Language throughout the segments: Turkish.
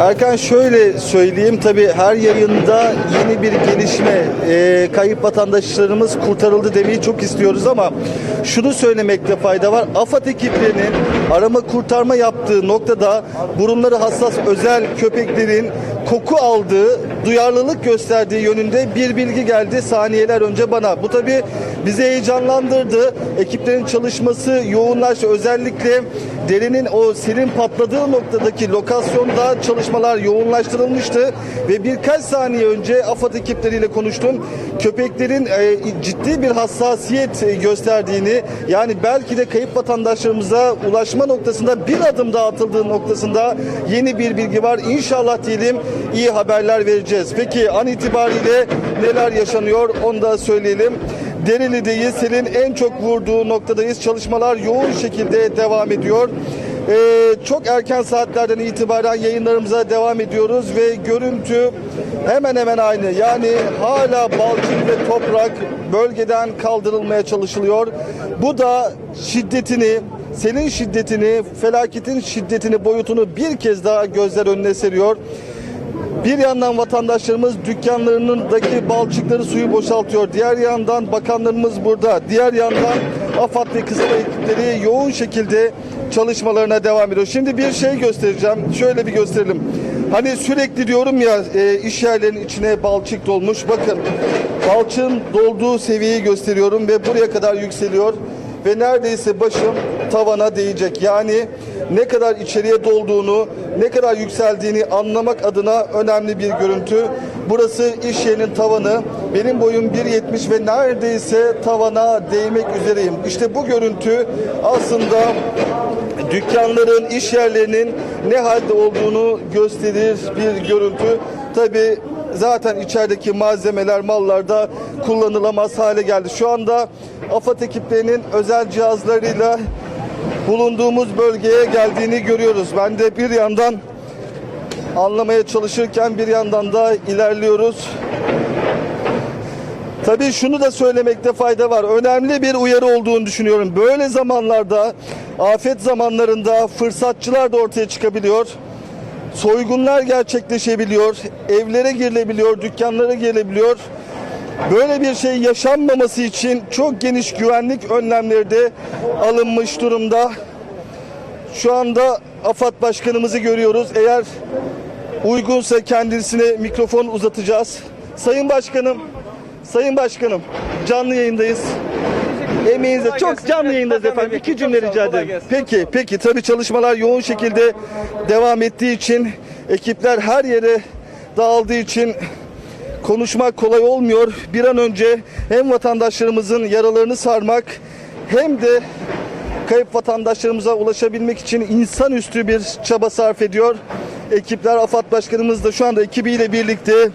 Erkan şöyle söyleyeyim tabi her yayında yeni bir gelişme e, kayıp vatandaşlarımız kurtarıldı demeyi çok istiyoruz ama şunu söylemekte fayda var. AFAD ekiplerinin arama kurtarma yaptığı noktada burunları hassas özel köpeklerin koku aldığı, duyarlılık gösterdiği yönünde bir bilgi geldi saniyeler önce bana. Bu tabi bizi heyecanlandırdı. Ekiplerin çalışması yoğunlaştı. Özellikle derinin o selin patladığı noktadaki lokasyonda çalışmalar yoğunlaştırılmıştı ve birkaç saniye önce AFAD ekipleriyle konuştum. Köpeklerin e, ciddi bir hassasiyet gösterdiğini yani belki de kayıp vatandaşlarımıza ulaşma noktasında bir adım daha atıldığı noktasında yeni bir bilgi var. İnşallah diyelim iyi haberler vereceğiz. Peki an itibariyle neler yaşanıyor onu da söyleyelim. Dereli'deyiz. Selin en çok vurduğu noktadayız. Çalışmalar yoğun şekilde devam ediyor. Ee, çok erken saatlerden itibaren yayınlarımıza devam ediyoruz ve görüntü hemen hemen aynı. Yani hala balçık ve toprak bölgeden kaldırılmaya çalışılıyor. Bu da şiddetini, selin şiddetini, felaketin şiddetini, boyutunu bir kez daha gözler önüne seriyor. Bir yandan vatandaşlarımız dükkanlarındaki balçıkları suyu boşaltıyor. Diğer yandan bakanlarımız burada. Diğer yandan AFAD ve kısa ekipleri yoğun şekilde çalışmalarına devam ediyor. Şimdi bir şey göstereceğim. Şöyle bir gösterelim. Hani sürekli diyorum ya e, iş yerlerinin içine balçık dolmuş. Bakın balçığın dolduğu seviyeyi gösteriyorum ve buraya kadar yükseliyor ve neredeyse başım tavana değecek. Yani ne kadar içeriye dolduğunu, ne kadar yükseldiğini anlamak adına önemli bir görüntü. Burası iş yerinin tavanı. Benim boyum 1.70 ve neredeyse tavana değmek üzereyim. İşte bu görüntü aslında dükkanların, iş yerlerinin ne halde olduğunu gösterir bir görüntü. Tabii zaten içerideki malzemeler, mallar da kullanılamaz hale geldi. Şu anda AFAD ekiplerinin özel cihazlarıyla bulunduğumuz bölgeye geldiğini görüyoruz. Ben de bir yandan anlamaya çalışırken bir yandan da ilerliyoruz. Tabii şunu da söylemekte fayda var. Önemli bir uyarı olduğunu düşünüyorum. Böyle zamanlarda, afet zamanlarında fırsatçılar da ortaya çıkabiliyor. Soygunlar gerçekleşebiliyor. Evlere girilebiliyor, dükkanlara girilebiliyor. Böyle bir şey yaşanmaması için çok geniş güvenlik önlemleri de alınmış durumda. Şu anda AFAD Başkanımızı görüyoruz. Eğer uygunsa kendisine mikrofon uzatacağız. Sayın Başkanım, Sayın Başkanım canlı yayındayız. Emeğinize çok canlı yayındayız efendim. İki cümle rica ederim. Peki, peki. Tabii çalışmalar yoğun şekilde devam ettiği için ekipler her yere dağıldığı için konuşmak kolay olmuyor. Bir an önce hem vatandaşlarımızın yaralarını sarmak hem de kayıp vatandaşlarımıza ulaşabilmek için insanüstü bir çaba sarf ediyor. Ekipler AFAD Başkanımız da şu anda ekibiyle birlikte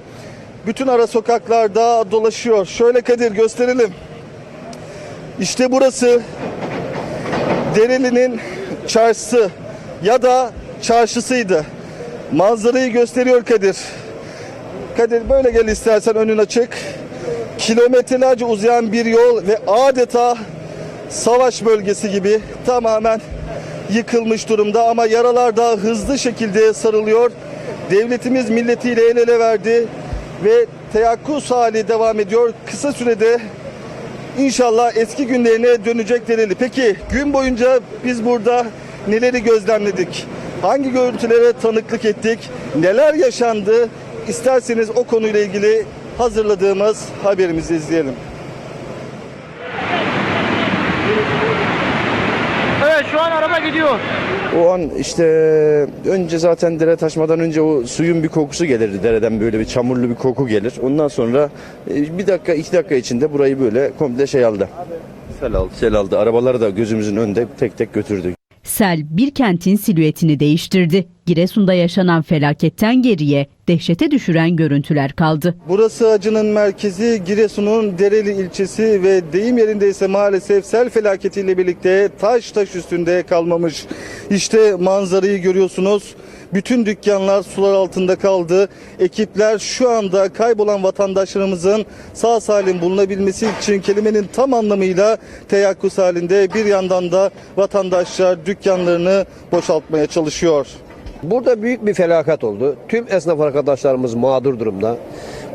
bütün ara sokaklarda dolaşıyor. Şöyle Kadir gösterelim. İşte burası Dereli'nin çarşısı ya da çarşısıydı. Manzarayı gösteriyor Kadir. Kadir böyle gel istersen önün açık. Kilometrelerce uzayan bir yol ve adeta savaş bölgesi gibi tamamen yıkılmış durumda ama yaralar daha hızlı şekilde sarılıyor. Devletimiz milletiyle el ele verdi ve teyakkuz hali devam ediyor. Kısa sürede İnşallah eski günlerine dönecek Dereli. Peki gün boyunca biz burada neleri gözlemledik? Hangi görüntülere tanıklık ettik? Neler yaşandı? İsterseniz o konuyla ilgili hazırladığımız haberimizi izleyelim. Evet şu an araba gidiyor. O an işte önce zaten dere taşmadan önce o suyun bir kokusu gelirdi dereden böyle bir çamurlu bir koku gelir. Ondan sonra e, bir dakika iki dakika içinde burayı böyle komple şey aldı. Sel aldı. Sel aldı. Arabaları da gözümüzün önünde tek tek götürdü. Sel bir kentin silüetini değiştirdi. Giresun'da yaşanan felaketten geriye dehşete düşüren görüntüler kaldı. Burası acının merkezi Giresun'un Dereli ilçesi ve deyim yerindeyse maalesef sel felaketiyle birlikte taş taş üstünde kalmamış. İşte manzarayı görüyorsunuz. Bütün dükkanlar sular altında kaldı. Ekipler şu anda kaybolan vatandaşlarımızın sağ salim bulunabilmesi için kelimenin tam anlamıyla teyakkuz halinde bir yandan da vatandaşlar dükkanlarını boşaltmaya çalışıyor. Burada büyük bir felaket oldu. Tüm esnaf arkadaşlarımız mağdur durumda.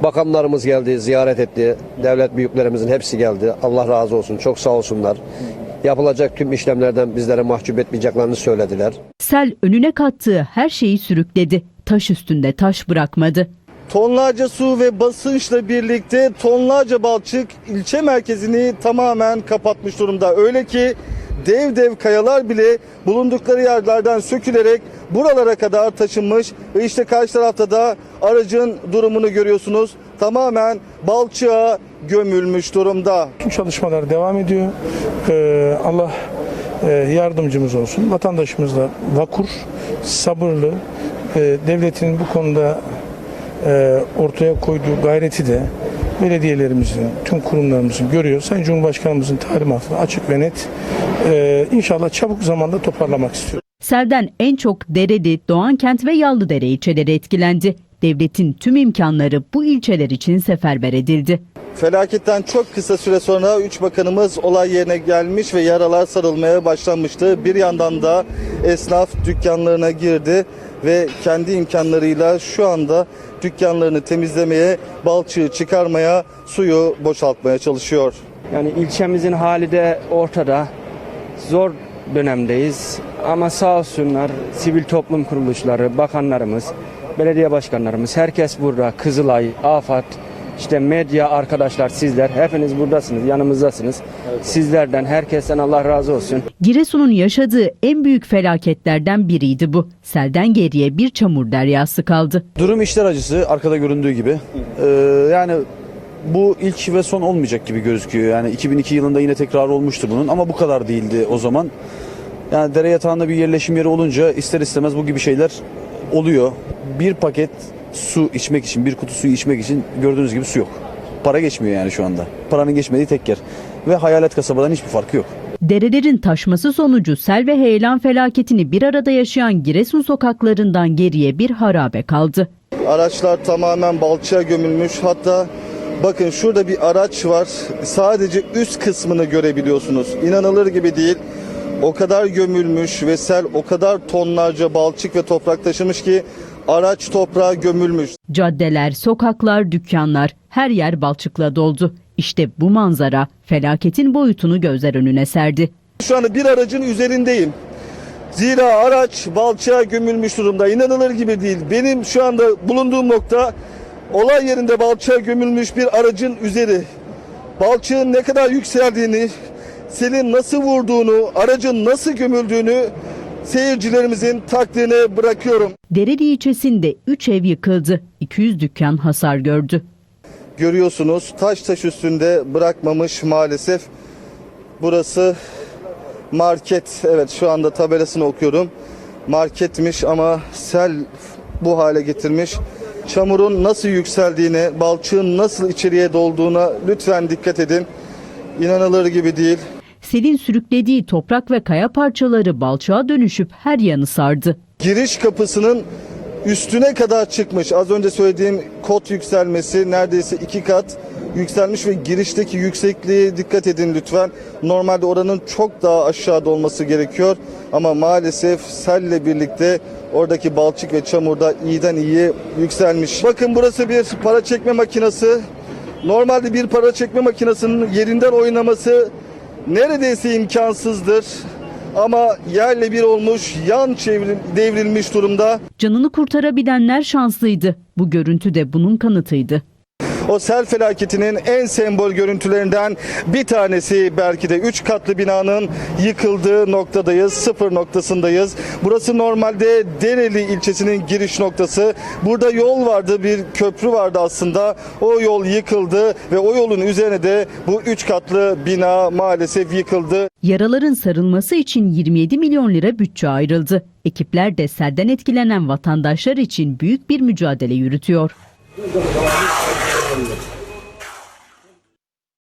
Bakanlarımız geldi, ziyaret etti. Devlet büyüklerimizin hepsi geldi. Allah razı olsun, çok sağ olsunlar. Yapılacak tüm işlemlerden bizlere mahcup etmeyeceklerini söylediler. Sel önüne kattığı her şeyi sürükledi. Taş üstünde taş bırakmadı. Tonlarca su ve basınçla birlikte tonlarca balçık ilçe merkezini tamamen kapatmış durumda. Öyle ki dev dev kayalar bile bulundukları yerlerden sökülerek buralara kadar taşınmış ve işte karşı tarafta da aracın durumunu görüyorsunuz. Tamamen balçığa gömülmüş durumda. Tüm çalışmalar devam ediyor. Ee, Allah yardımcımız olsun. Vatandaşımız da vakur, sabırlı. Ee, devletin bu konuda e, ortaya koyduğu gayreti de belediyelerimizin, tüm kurumlarımızın görüyor. Sayın Cumhurbaşkanımızın talimatı açık ve net. İnşallah çabuk zamanda toparlamak istiyor. Selden en çok Deredi, Doğankent ve Yallıdere ilçeleri etkilendi. Devletin tüm imkanları bu ilçeler için seferber edildi. Felaketten çok kısa süre sonra 3 bakanımız olay yerine gelmiş ve yaralar sarılmaya başlanmıştı. Bir yandan da esnaf dükkanlarına girdi ve kendi imkanlarıyla şu anda dükkanlarını temizlemeye, balçığı çıkarmaya, suyu boşaltmaya çalışıyor. Yani ilçemizin hali de ortada. Zor dönemdeyiz. Ama sağ olsunlar sivil toplum kuruluşları, bakanlarımız, belediye başkanlarımız, herkes burada. Kızılay, AFAD, işte medya arkadaşlar sizler hepiniz buradasınız, yanımızdasınız. Sizlerden, herkesten Allah razı olsun. Giresun'un yaşadığı en büyük felaketlerden biriydi bu. Selden geriye bir çamur deryası kaldı. Durum işler acısı arkada göründüğü gibi. Ee, yani bu ilk ve son olmayacak gibi gözüküyor. Yani 2002 yılında yine tekrar olmuştu bunun ama bu kadar değildi o zaman. Yani dere yatağında bir yerleşim yeri olunca ister istemez bu gibi şeyler oluyor. Bir paket su içmek için, bir kutu suyu içmek için gördüğünüz gibi su yok. Para geçmiyor yani şu anda. Paranın geçmediği tek yer. Ve hayalet kasabadan hiçbir farkı yok. Derelerin taşması sonucu sel ve heyelan felaketini bir arada yaşayan Giresun sokaklarından geriye bir harabe kaldı. Araçlar tamamen balçığa gömülmüş. Hatta bakın şurada bir araç var. Sadece üst kısmını görebiliyorsunuz. İnanılır gibi değil. O kadar gömülmüş ve sel o kadar tonlarca balçık ve toprak taşımış ki araç toprağa gömülmüş. Caddeler, sokaklar, dükkanlar her yer balçıkla doldu. İşte bu manzara felaketin boyutunu gözler önüne serdi. Şu anda bir aracın üzerindeyim. Zira araç balçığa gömülmüş durumda. İnanılır gibi değil. Benim şu anda bulunduğum nokta olay yerinde balçığa gömülmüş bir aracın üzeri. Balçığın ne kadar yükseldiğini, selin nasıl vurduğunu, aracın nasıl gömüldüğünü seyircilerimizin takdirine bırakıyorum. Dereli ilçesinde 3 ev yıkıldı. 200 dükkan hasar gördü. Görüyorsunuz taş taş üstünde bırakmamış maalesef. Burası market. Evet şu anda tabelasını okuyorum. Marketmiş ama sel bu hale getirmiş. Çamurun nasıl yükseldiğine, balçığın nasıl içeriye dolduğuna lütfen dikkat edin. İnanılır gibi değil. Selin sürüklediği toprak ve kaya parçaları balçağa dönüşüp her yanı sardı. Giriş kapısının üstüne kadar çıkmış. Az önce söylediğim kot yükselmesi neredeyse iki kat yükselmiş ve girişteki yüksekliğe dikkat edin lütfen. Normalde oranın çok daha aşağıda olması gerekiyor ama maalesef selle birlikte oradaki balçık ve çamur da iyiden iyiye yükselmiş. Bakın burası bir para çekme makinesi. Normalde bir para çekme makinesinin yerinden oynaması neredeyse imkansızdır. Ama yerle bir olmuş, yan çevril, devrilmiş durumda. Canını kurtarabilenler şanslıydı. Bu görüntü de bunun kanıtıydı. O sel felaketinin en sembol görüntülerinden bir tanesi belki de 3 katlı binanın yıkıldığı noktadayız. Sıfır noktasındayız. Burası normalde Dereli ilçesinin giriş noktası. Burada yol vardı, bir köprü vardı aslında. O yol yıkıldı ve o yolun üzerine de bu 3 katlı bina maalesef yıkıldı. Yaraların sarılması için 27 milyon lira bütçe ayrıldı. Ekipler de selden etkilenen vatandaşlar için büyük bir mücadele yürütüyor. everywhere.